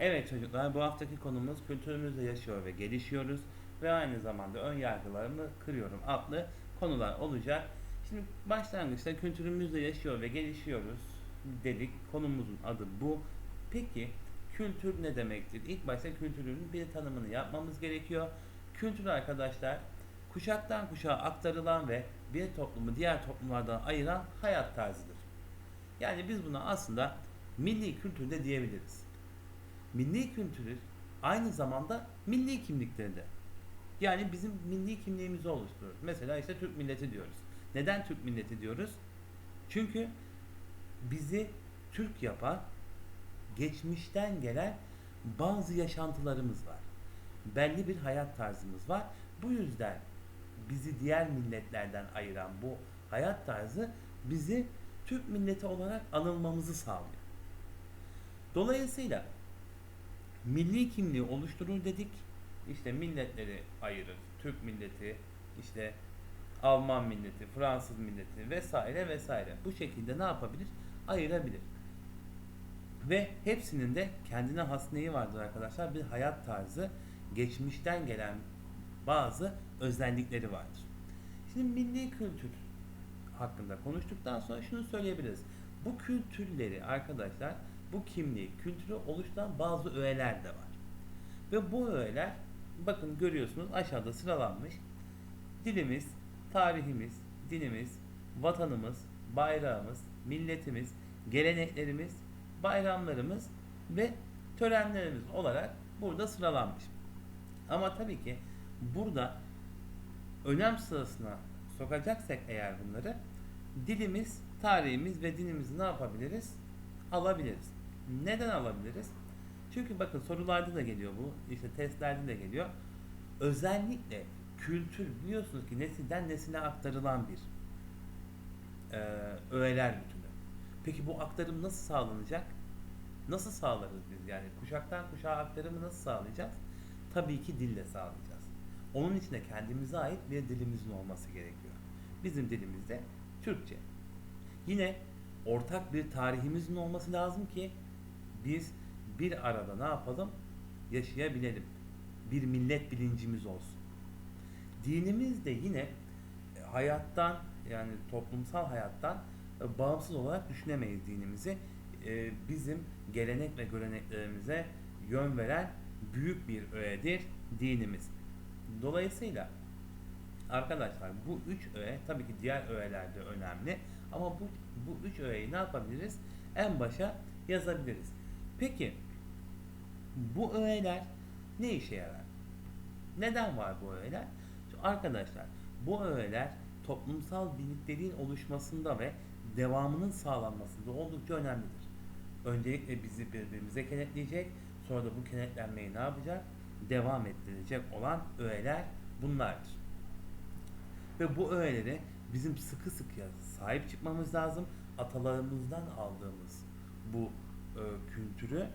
Evet çocuklar bu haftaki konumuz kültürümüzde yaşıyor ve gelişiyoruz ve aynı zamanda ön yargılarımı kırıyorum adlı konular olacak. Şimdi başlangıçta kültürümüzde yaşıyor ve gelişiyoruz dedik. Konumuzun adı bu. Peki kültür ne demektir? İlk başta kültürün bir tanımını yapmamız gerekiyor. Kültür arkadaşlar kuşaktan kuşağa aktarılan ve bir toplumu diğer toplumlardan ayıran hayat tarzıdır. Yani biz buna aslında milli kültür de diyebiliriz milli kültürü aynı zamanda milli kimlikleri de. Yani bizim milli kimliğimizi oluşturur. Mesela işte Türk milleti diyoruz. Neden Türk milleti diyoruz? Çünkü bizi Türk yapan geçmişten gelen bazı yaşantılarımız var. Belli bir hayat tarzımız var. Bu yüzden bizi diğer milletlerden ayıran bu hayat tarzı bizi Türk milleti olarak anılmamızı sağlıyor. Dolayısıyla milli kimliği oluşturur dedik. İşte milletleri ayırır. Türk milleti, işte Alman milleti, Fransız milleti vesaire vesaire. Bu şekilde ne yapabilir? Ayırabilir. Ve hepsinin de kendine has neyi vardır arkadaşlar? Bir hayat tarzı, geçmişten gelen bazı özellikleri vardır. Şimdi milli kültür hakkında konuştuktan sonra şunu söyleyebiliriz. Bu kültürleri arkadaşlar bu kimliği, kültürü oluşturan bazı öğeler de var. Ve bu öğeler bakın görüyorsunuz aşağıda sıralanmış. Dilimiz, tarihimiz, dinimiz, vatanımız, bayrağımız, milletimiz, geleneklerimiz, bayramlarımız ve törenlerimiz olarak burada sıralanmış. Ama tabii ki burada önem sırasına sokacaksak eğer bunları dilimiz, tarihimiz ve dinimizi ne yapabiliriz? Alabiliriz. Neden alabiliriz? Çünkü bakın sorularda da geliyor bu, işte testlerde de geliyor. Özellikle kültür biliyorsunuz ki nesilden nesile aktarılan bir e, öğeler bütünü. Peki bu aktarım nasıl sağlanacak? Nasıl sağlarız biz yani? Kuşaktan kuşağa aktarımı nasıl sağlayacağız? Tabii ki dille sağlayacağız. Onun için de kendimize ait bir dilimizin olması gerekiyor. Bizim dilimizde Türkçe. Yine ortak bir tarihimizin olması lazım ki biz bir arada ne yapalım? Yaşayabilelim. Bir millet bilincimiz olsun. Dinimiz de yine e, hayattan yani toplumsal hayattan e, bağımsız olarak düşünemeyiz dinimizi. E, Bizim gelenek ve göreneklerimize yön veren büyük bir öğedir dinimiz. Dolayısıyla arkadaşlar bu üç öğe tabii ki diğer öğeler de önemli ama bu, bu üç öğeyi ne yapabiliriz? En başa yazabiliriz. Peki bu öğeler ne işe yarar? Neden var bu öğeler? Çünkü Arkadaşlar bu öğeler toplumsal birlikteliğin oluşmasında ve devamının sağlanmasında oldukça önemlidir. Öncelikle bizi birbirimize kenetleyecek, sonra da bu kenetlenmeyi ne yapacak? Devam ettirecek olan öğeler bunlardır. Ve bu öğeleri bizim sıkı sıkıya sahip çıkmamız lazım. Atalarımızdan aldığımız bu kültürü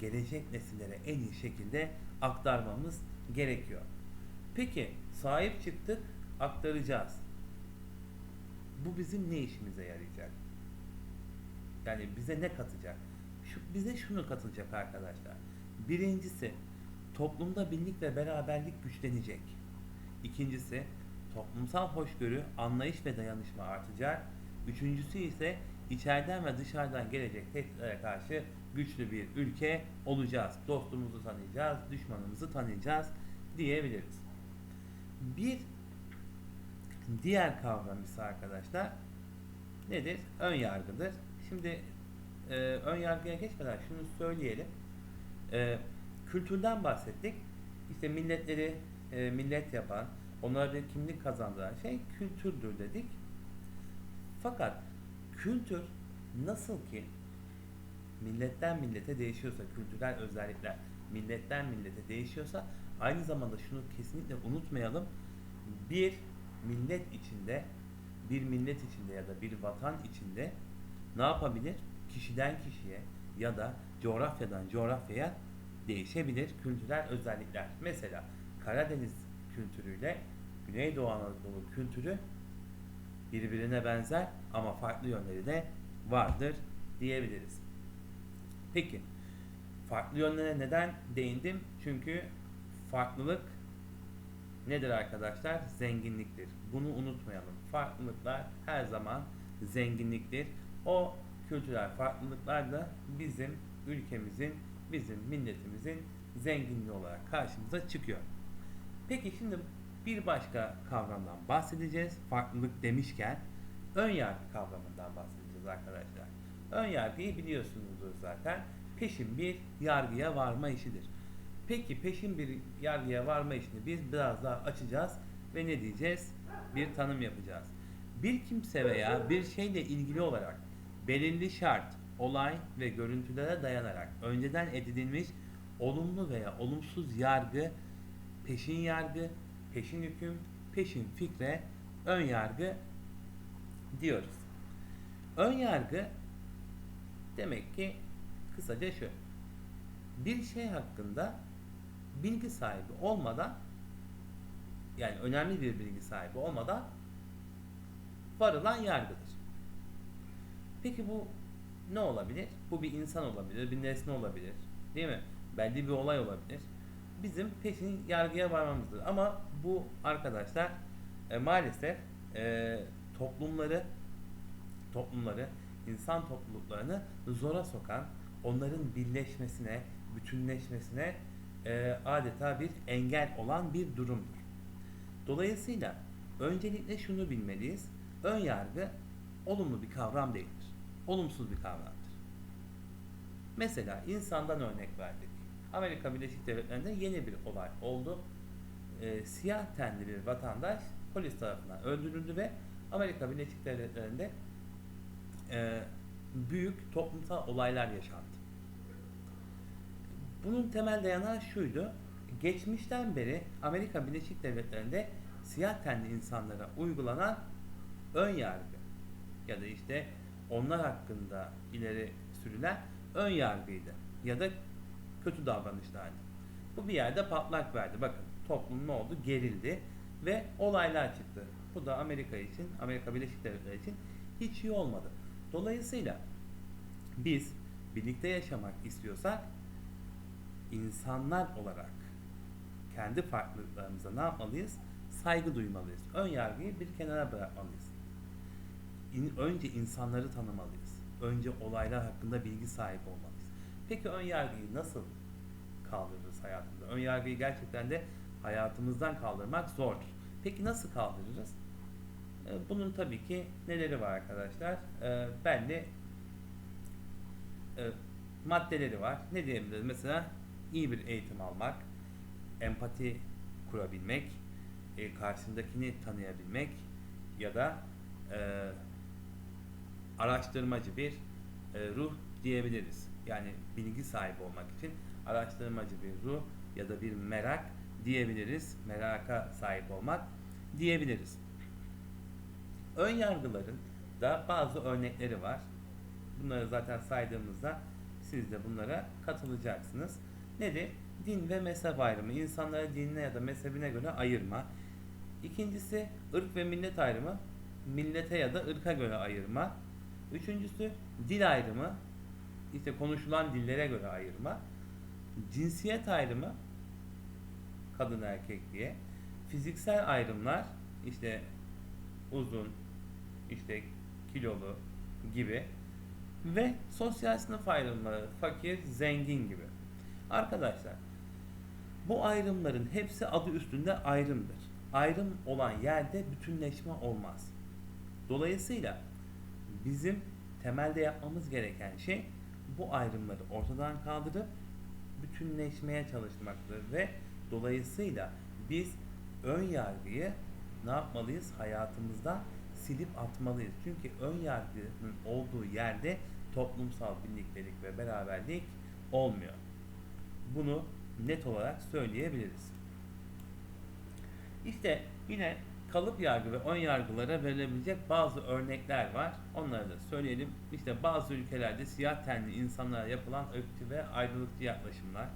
gelecek nesillere en iyi şekilde aktarmamız gerekiyor. Peki sahip çıktık, aktaracağız. Bu bizim ne işimize yarayacak? Yani bize ne katacak? Şu, bize şunu katacak arkadaşlar. Birincisi toplumda birlik ve beraberlik güçlenecek. İkincisi toplumsal hoşgörü, anlayış ve dayanışma artacak. Üçüncüsü ise içeriden ve dışarıdan gelecek tehditlere karşı güçlü bir ülke olacağız. Dostumuzu tanıyacağız, düşmanımızı tanıyacağız diyebiliriz. Bir diğer kavram ise arkadaşlar nedir? Ön yargıdır. Şimdi e, ön yargıya geçmeden şunu söyleyelim. E, kültürden bahsettik. İşte milletleri e, millet yapan, onlara kimlik kazandıran şey kültürdür dedik. Fakat kültür nasıl ki milletten millete değişiyorsa, kültürel özellikler milletten millete değişiyorsa aynı zamanda şunu kesinlikle unutmayalım. Bir millet içinde, bir millet içinde ya da bir vatan içinde ne yapabilir? Kişiden kişiye ya da coğrafyadan coğrafyaya değişebilir kültürel özellikler. Mesela Karadeniz kültürüyle Güneydoğu Anadolu kültürü birbirine benzer ama farklı yönleri de vardır diyebiliriz. Peki farklı yönlere neden değindim? Çünkü farklılık nedir arkadaşlar? Zenginliktir. Bunu unutmayalım. Farklılıklar her zaman zenginliktir. O kültürel farklılıklar da bizim ülkemizin, bizim milletimizin zenginliği olarak karşımıza çıkıyor. Peki şimdi bir başka kavramdan bahsedeceğiz. Farklılık demişken ön yargı kavramından bahsedeceğiz arkadaşlar. Ön yargıyı biliyorsunuzdur zaten. Peşin bir yargıya varma işidir. Peki peşin bir yargıya varma işini biz biraz daha açacağız ve ne diyeceğiz? Bir tanım yapacağız. Bir kimse veya bir şeyle ilgili olarak belirli şart, olay ve görüntülere dayanarak önceden edinilmiş olumlu veya olumsuz yargı, peşin yargı, peşin hüküm, peşin fikre, ön yargı diyoruz. Ön yargı demek ki kısaca şu. Bir şey hakkında bilgi sahibi olmadan yani önemli bir bilgi sahibi olmadan varılan yargıdır. Peki bu ne olabilir? Bu bir insan olabilir, bir nesne olabilir. Değil mi? Belli bir olay olabilir. Bizim peşin yargıya varmamızdır. Ama bu arkadaşlar e, maalesef e, toplumları toplumları, insan topluluklarını zora sokan, onların birleşmesine, bütünleşmesine e, adeta bir engel olan bir durumdur. Dolayısıyla öncelikle şunu bilmeliyiz. Ön yargı olumlu bir kavram değildir. Olumsuz bir kavramdır. Mesela insandan örnek verdik. Amerika Birleşik Devletleri'nde yeni bir olay oldu. E, siyah tenli bir vatandaş polis tarafından öldürüldü ve Amerika Birleşik Devletleri'nde e, büyük toplumsal olaylar yaşandı. Bunun temel dayanağı şuydu. Geçmişten beri Amerika Birleşik Devletleri'nde siyah tenli insanlara uygulanan ön yargı ya da işte onlar hakkında ileri sürülen ön yargıydı ya da kötü davranışlardı. Bu bir yerde patlak verdi. Bakın toplum ne oldu? Gerildi ve olaylar çıktı. Bu da Amerika için, Amerika Birleşik Devletleri için hiç iyi olmadı. Dolayısıyla biz birlikte yaşamak istiyorsak insanlar olarak kendi farklılıklarımıza ne yapmalıyız? Saygı duymalıyız. Ön yargıyı bir kenara bırakmalıyız. İn, önce insanları tanımalıyız. Önce olaylar hakkında bilgi sahibi olmalıyız. Peki ön yargıyı nasıl kaldırırız hayatımızda? Ön yargıyı gerçekten de hayatımızdan kaldırmak zordur. Peki nasıl kaldırırız? E, Bunun tabii ki neleri var arkadaşlar? E, belli e, maddeleri var. Ne diyebiliriz? Mesela iyi bir eğitim almak, empati kurabilmek, e, karşındakini tanıyabilmek ya da e, araştırmacı bir ruh diyebiliriz. Yani bilgi sahibi olmak için araştırmacı bir ruh ya da bir merak diyebiliriz. Meraka sahip olmak diyebiliriz. Ön yargıların da bazı örnekleri var. Bunları zaten saydığımızda siz de bunlara katılacaksınız. Nedir? Din ve mezhep ayrımı. İnsanları dinine ya da mezhebine göre ayırma. İkincisi ırk ve millet ayrımı. Millete ya da ırka göre ayırma. Üçüncüsü dil ayrımı. İşte konuşulan dillere göre ayırma. Cinsiyet ayrımı. Kadın erkek diye. Fiziksel ayrımlar. işte uzun, işte kilolu gibi ve sosyal sınıf ayrımları fakir, zengin gibi. Arkadaşlar bu ayrımların hepsi adı üstünde ayrımdır. Ayrım olan yerde bütünleşme olmaz. Dolayısıyla bizim temelde yapmamız gereken şey bu ayrımları ortadan kaldırıp bütünleşmeye çalışmaktır ve dolayısıyla biz ön yargıyı ne yapmalıyız? Hayatımızdan silip atmalıyız. Çünkü ön yargının olduğu yerde toplumsal birliktelik ve beraberlik olmuyor. Bunu net olarak söyleyebiliriz. İşte yine kalıp yargı ve ön yargılara verilebilecek bazı örnekler var. Onları da söyleyelim. İşte bazı ülkelerde siyah tenli insanlara yapılan ırkçı ve ayrılıkçı yaklaşımlar.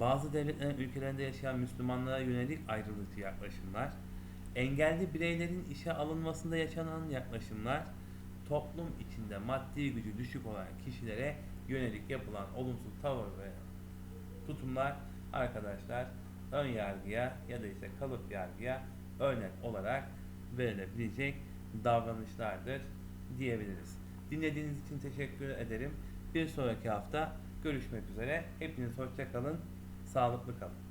Bazı devletlerin ülkelerinde yaşayan Müslümanlara yönelik ayrılıkçı yaklaşımlar. Engelli bireylerin işe alınmasında yaşanan yaklaşımlar. Toplum içinde maddi gücü düşük olan kişilere yönelik yapılan olumsuz tavır ve tutumlar arkadaşlar ön yargıya ya da işte kalıp yargıya örnek olarak verilebilecek davranışlardır diyebiliriz. Dinlediğiniz için teşekkür ederim. Bir sonraki hafta görüşmek üzere. Hepiniz hoşça kalın, sağlıklı kalın.